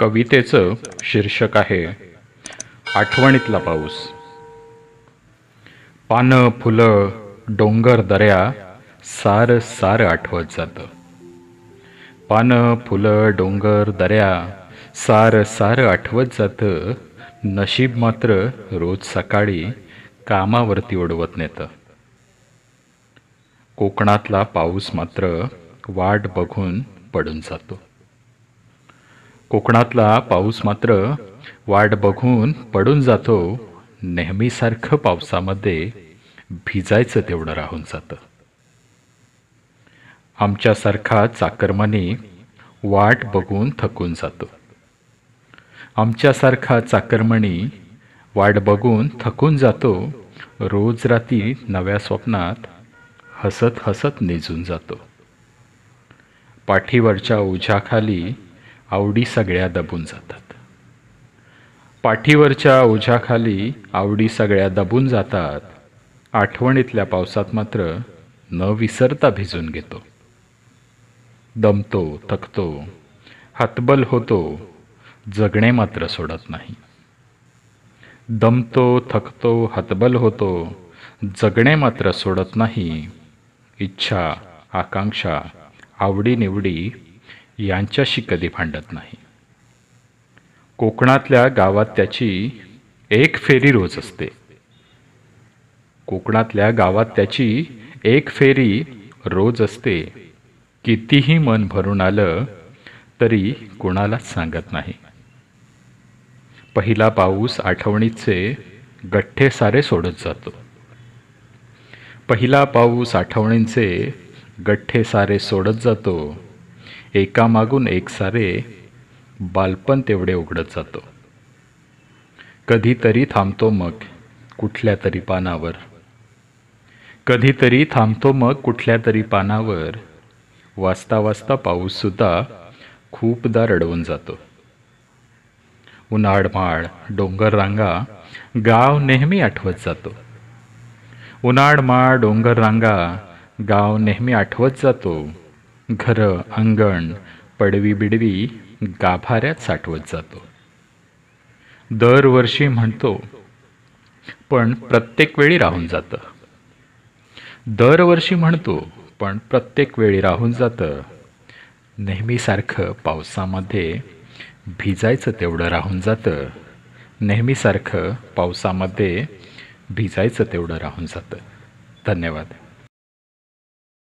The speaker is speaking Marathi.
कवितेचं शीर्षक आहे आठवणीतला पाऊस. पानं फुलं डोंगर दऱ्या सार सार आठवत जातं. पानं फुलं डोंगर दऱ्या सार सार आठवत जातं. नशीब मात्र रोज सकाळी कामावरती ओढवत नेतं. कोकणातला पाऊस मात्र वाट बघून पडून जातो. कोकणातला पाऊस मात्र वाट बघून पडून जातो. नेहमीसारखं पावसामध्ये भिजायचं तेवढं राहून जातं. आमच्यासारखा चाकरमानी वाट बघून थकून जातो. आमच्यासारखा चाकरमणी वाट बघून थकून जातो. रोज रात्री नव्या स्वप्नात हसत हसत निजून जातो. पाठीवरच्या ओझ्याखाली आवडी सगळ्या दबून जातात. पाठीवरच्या ओझ्याखाली आवडी सगळ्या दबून जातात. आठवणीतल्या पावसात मात्र न विसरता भिजून घेतो. दमतो थकतो हतबल होतो जगणे मात्र सोडत नाही. दमतो थकतो हतबल होतो जगणे मात्र सोडत नाही. इच्छा आकांक्षा आवडीनिवडी यांच्याशी कधी भांडत नाही. कोकणातल्या गावात त्याची एक फेरी रोज असते. कोकणातल्या गावात त्याची एक फेरी रोज असते. कितीही मन भरून आलं तरी कुणालाच सांगत नाही. पहिला पाऊस आठवणीचे गठ्ठे सारे सोडत जातो. पहिला पाऊस आठवणींचे गठ्ठे सारे सोडत जातो. एकामागून एक सारे बालपण तेवढे उघडत जातो. कधीतरी थांबतो मग कुठल्या तरी पानावर. कधीतरी थांबतो मग कुठल्या तरी पानावर. वाचता वाचता पाऊससुद्धा खूपदा रडवून जातो. उन्हाळमाळ डोंगर रांगा गाव नेहमी आठवत जातो. उन्हाळमाळ डोंगर रांगा गाव नेहमी आठवत जातो. घरं अंगण पडवी बिडवी गाभाऱ्यात साठवत जातो. दरवर्षी म्हणतो पण प्रत्येक वेळी राहून जातं. दरवर्षी म्हणतो पण प्रत्येक वेळी राहून जातं. नेहमीसारखं पावसामध्ये भिजायचं तेवढं राहून जातं. नेहमीसारखं पावसामध्ये भिजायचं तेवढं राहून जातं. धन्यवाद.